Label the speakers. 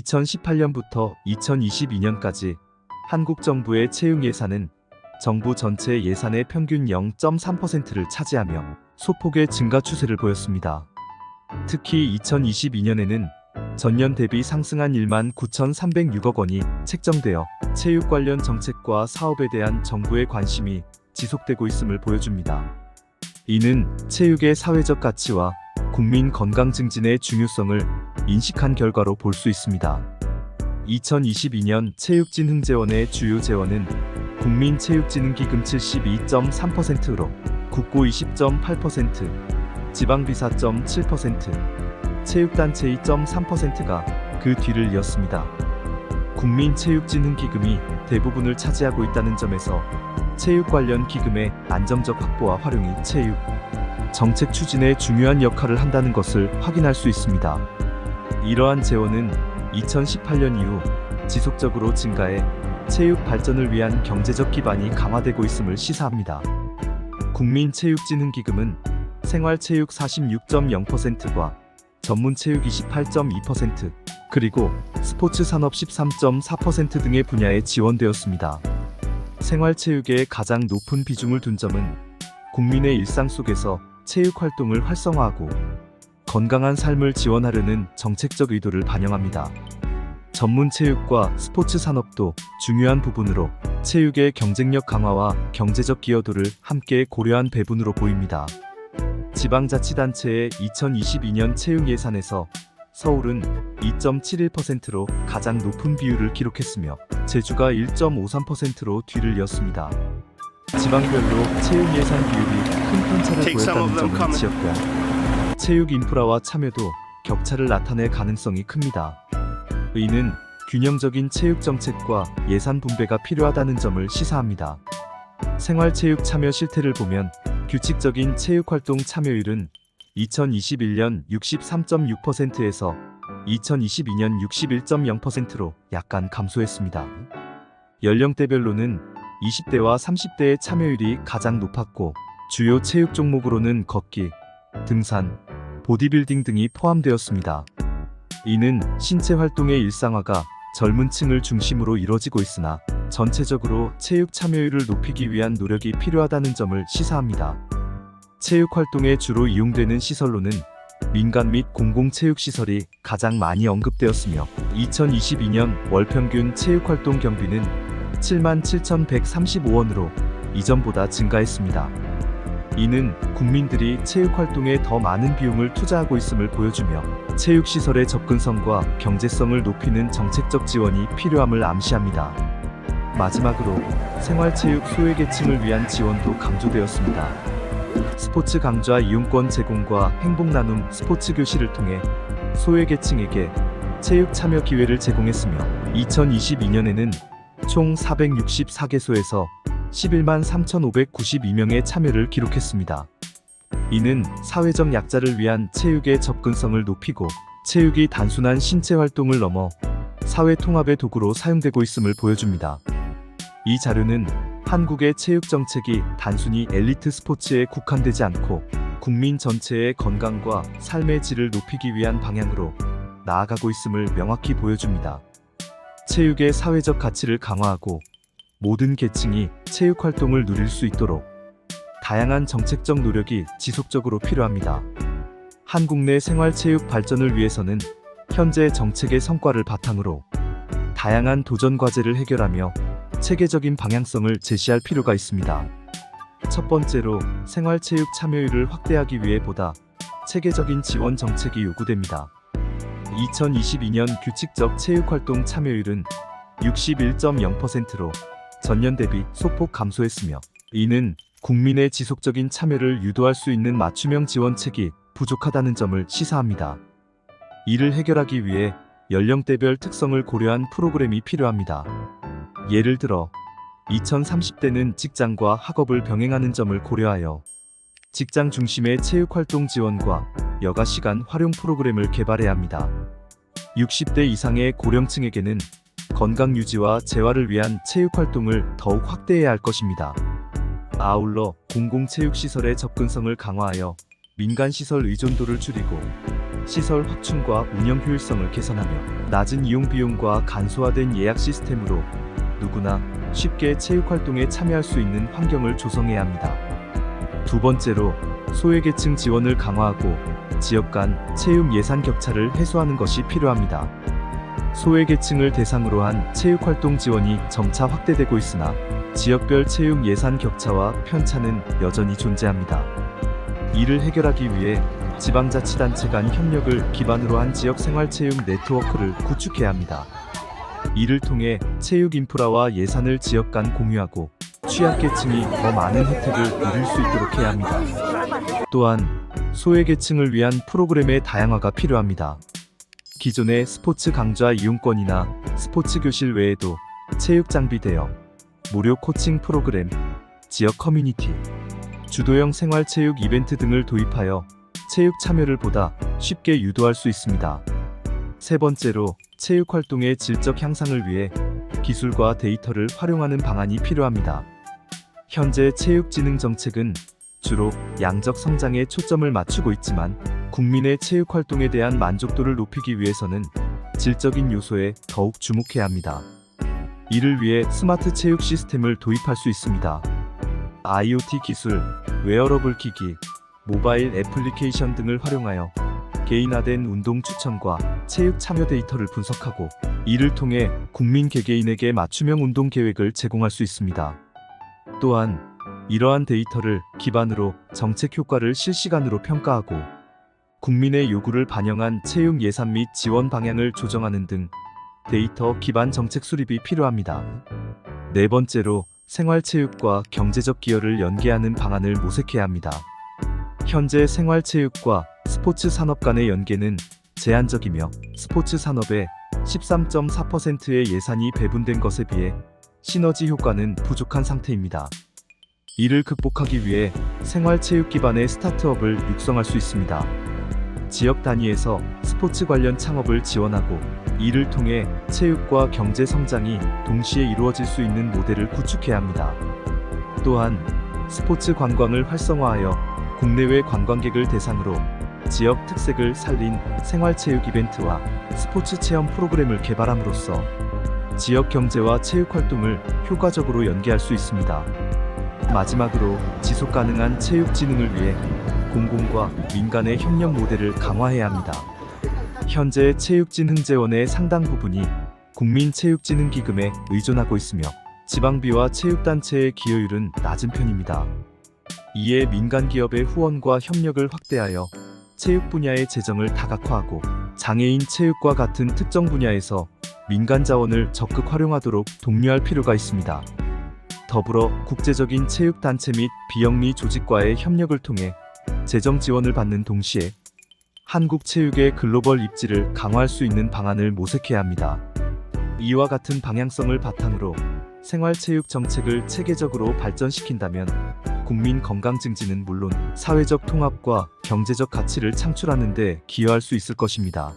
Speaker 1: 2018년부터 2022년까지 한국 정부의 채용 예산은 정부 전체 예산의 평균 0.3%를 차지하며 소폭의 증가 추세를 보였습니다. 특히 2022년에는 전년 대비 상승한 1만 9,306억 원이 책정되어 체육 관련 정책과 사업에 대한 정부의 관심이 지속되고 있음을 보여줍니다. 이는 체육의 사회적 가치와 국민 건강 증진의 중요성을 인식한 결과로 볼 수 있습니다. 2022년 체육진 흥재원의 주요 재원은 국민 체육진흥 기금 72.3%로 국고 20.8%, 지방비사 0.7%, 체육단체 2.3%가 그 뒤를 이었습니다. 국민 체육진흥 기금이 대부분을 차지하고 있다는 점에서 체육 관련 기금의 안정적 확보와 활용이 체육 정책 추진에 중요한 역할을 한다는 것을 확인할 수 있습니다. 이러한 재원은 2018년 이후 지속적으로 증가해 체육 발전을 위한 경제적 기반이 강화되고 있음을 시사합니다. 국민체육진흥기금은 생활체육 46.0%과 전문체육 28.2% 그리고 스포츠 산업 13.4% 등의 분야에 지원되었습니다. 생활체육에 가장 높은 비중을 둔 점은 국민의 일상 속에서 체육 활동을 활성화하고 건강한 삶을 지원하려는 정책적 의도를 반영합니다. 전문 체육과 스포츠 산업도 중요한 부분으로 체육의 경쟁력 강화와 경제적 기여도를 함께 고려한 배분으로 보입니다. 지방자치단체의 2022년 체육 예산에서 서울은 2.71%로 가장 높은 비율을 기록했으며 제주가 1.53%로 뒤를 이었습니다. 지방별로 체육 예산 비율이 큰 편차를 보였다는 점은. 지역과 체육 인프라와 참여도 격차를 나타낼 가능성이 큽니다. 의는 균형적인 체육 정책과 예산 분배가 필요하다는 점을 시사합니다. 생활체육 참여 실태를 보면 규칙적인 체육활동 참여율은 2021년 63.6%에서 2022년 61.0%로 약간 감소했습니다. 연령대별로는 20대와 30대의 참여율이 가장 높았고 주요 체육 종목으로는 걷기, 등산, 보디빌딩 등이 포함되었습니다. 이는 신체 활동의 일상화가 젊은 층을 중심으로 이뤄지고 있으나 전체적으로 체육 참여율을 높이기 위한 노력이 필요하다는 점을 시사합니다. 체육 활동에 주로 이용되는 시설로는 민간 및 공공체육시설이 가장 많이 언급되었으며 2022년 월 평균 체육활동 경비는 77,135원으로 이전보다 증가했습니다. 이는 국민들이 체육 활동에 더 많은 비용을 투자하고 있음을 보여주며 체육 시설의 접근성과 경제성을 높이는 정책적 지원이 필요함을 암시합니다. 마지막으로 생활체육 소외계층을 위한 지원도 강조되었습니다. 스포츠 강좌 이용권 제공과 행복 나눔 스포츠 교실을 통해 소외계층에게 체육 참여 기회를 제공했으며 2022년에는 총 464개소에서 11만 3,592명의 참여를 기록했습니다. 이는 사회적 약자를 위한 체육의 접근성을 높이고 체육이 단순한 신체 활동을 넘어 사회 통합의 도구로 사용되고 있음을 보여줍니다. 이 자료는 한국의 체육 정책이 단순히 엘리트 스포츠에 국한되지 않고 국민 전체의 건강과 삶의 질을 높이기 위한 방향으로 나아가고 있음을 명확히 보여줍니다. 체육의 사회적 가치를 강화하고 모든 계층이 체육 활동을 누릴 수 있도록 다양한 정책적 노력이 지속적으로 필요합니다. 한국 내 생활체육 발전을 위해서는 현재 정책의 성과를 바탕으로 다양한 도전 과제를 해결하며 체계적인 방향성을 제시할 필요가 있습니다. 첫 번째로 생활체육 참여율을 확대하기 위해 보다 체계적인 지원 정책이 요구됩니다. 2022년 규칙적 체육활동 참여율은 61.0%로 전년 대비 소폭 감소했으며 이는 국민의 지속적인 참여를 유도할 수 있는 맞춤형 지원책이 부족하다는 점을 시사합니다. 이를 해결하기 위해 연령대별 특성을 고려한 프로그램이 필요합니다. 예를 들어 2030대는 직장과 학업을 병행하는 점을 고려하여 직장 중심의 체육 활동 지원과 여가 시간 활용 프로그램을 개발해야 합니다. 60대 이상의 고령층에게는 건강 유지와 재활을 위한 체육 활동을 더욱 확대해야 할 것입니다. 아울러 공공체육시설의 접근성을 강화하여 민간시설 의존도를 줄이고 시설 확충과 운영 효율성을 개선하며 낮은 이용 비용과 간소화된 예약 시스템으로 누구나 쉽게 체육 활동에 참여할 수 있는 환경을 조성해야 합니다. 두 번째로 소외계층 지원을 강화하고 지역 간 체육 예산 격차를 해소하는 것이 필요합니다. 소외계층을 대상으로 한 체육 활동 지원이 점차 확대되고 있으나 지역별 체육 예산 격차와 편차는 여전히 존재합니다. 이를 해결하기 위해 지방자치단체 간 협력을 기반으로 한 지역 생활체육 네트워크를 구축해야 합니다. 이를 통해 체육 인프라와 예산을 지역 간 공유하고 취약계층이 더 많은 혜택을 누릴 수 있도록 해야 합니다. 또한 소외계층을 위한 프로그램의 다양화가 필요합니다. 기존의 스포츠 강좌 이용권이나 스포츠 교실 외에도 체육 장비 대여, 무료 코칭 프로그램, 지역 커뮤니티, 주도형 생활 체육 이벤트 등을 도입하여 체육 참여를 보다 쉽게 유도할 수 있습니다. 세 번째로 체육 활동의 질적 향상을 위해 기술과 데이터를 활용하는 방안이 필요합니다. 현재 체육진흥 정책은 주로 양적 성장에 초점을 맞추고 있지만 국민의 체육 활동에 대한 만족도를 높이기 위해서는 질적인 요소에 더욱 주목해야 합니다. 이를 위해 스마트 체육 시스템을 도입할 수 있습니다. IoT 기술, 웨어러블 기기, 모바일 애플리케이션 등을 활용하여 개인화된 운동 추천과 체육 참여 데이터를 분석하고 이를 통해 국민 개개인에게 맞춤형 운동 계획을 제공할 수 있습니다. 또한 이러한 데이터를 기반으로 정책 효과를 실시간으로 평가하고 국민의 요구를 반영한 체육 예산 및 지원 방향을 조정하는 등 데이터 기반 정책 수립이 필요합니다. 네 번째로 생활체육과 경제적 기여를 연계하는 방안을 모색해야 합니다. 현재 생활체육과 스포츠 산업 간의 연계는 제한적이며 스포츠 산업에 13.4%의 예산이 배분된 것에 비해 시너지 효과는 부족한 상태입니다. 이를 극복하기 위해 생활체육 기반의 스타트업을 육성할 수 있습니다. 지역 단위에서 스포츠 관련 창업을 지원하고 이를 통해 체육과 경제 성장이 동시에 이루어질 수 있는 모델을 구축해야 합니다. 또한 스포츠 관광을 활성화하여 국내외 관광객을 대상으로 지역 특색을 살린 생활체육 이벤트와 스포츠 체험 프로그램을 개발함으로써 지역 경제와 체육 활동을 효과적으로 연계할 수 있습니다. 마지막으로 지속 가능한 체육 진흥을 위해 공공과 민간의 협력 모델을 강화해야 합니다. 현재 체육진흥재원의 상당 부분이 국민체육진흥기금에 의존하고 있으며 지방비와 체육단체의 기여율은 낮은 편입니다. 이에 민간 기업의 후원과 협력을 확대하여 체육 분야의 재정을 다각화하고 장애인 체육과 같은 특정 분야에서 민간 자원을 적극 활용하도록 독려할 필요가 있습니다. 더불어 국제적인 체육단체 및 비영리 조직과의 협력을 통해 재정 지원을 받는 동시에 한국 체육의 글로벌 입지를 강화할 수 있는 방안을 모색해야 합니다. 이와 같은 방향성을 바탕으로 생활체육 정책을 체계적으로 발전시킨다면 국민 건강 증진은 물론 사회적 통합과 경제적 가치를 창출하는 데 기여할 수 있을 것입니다.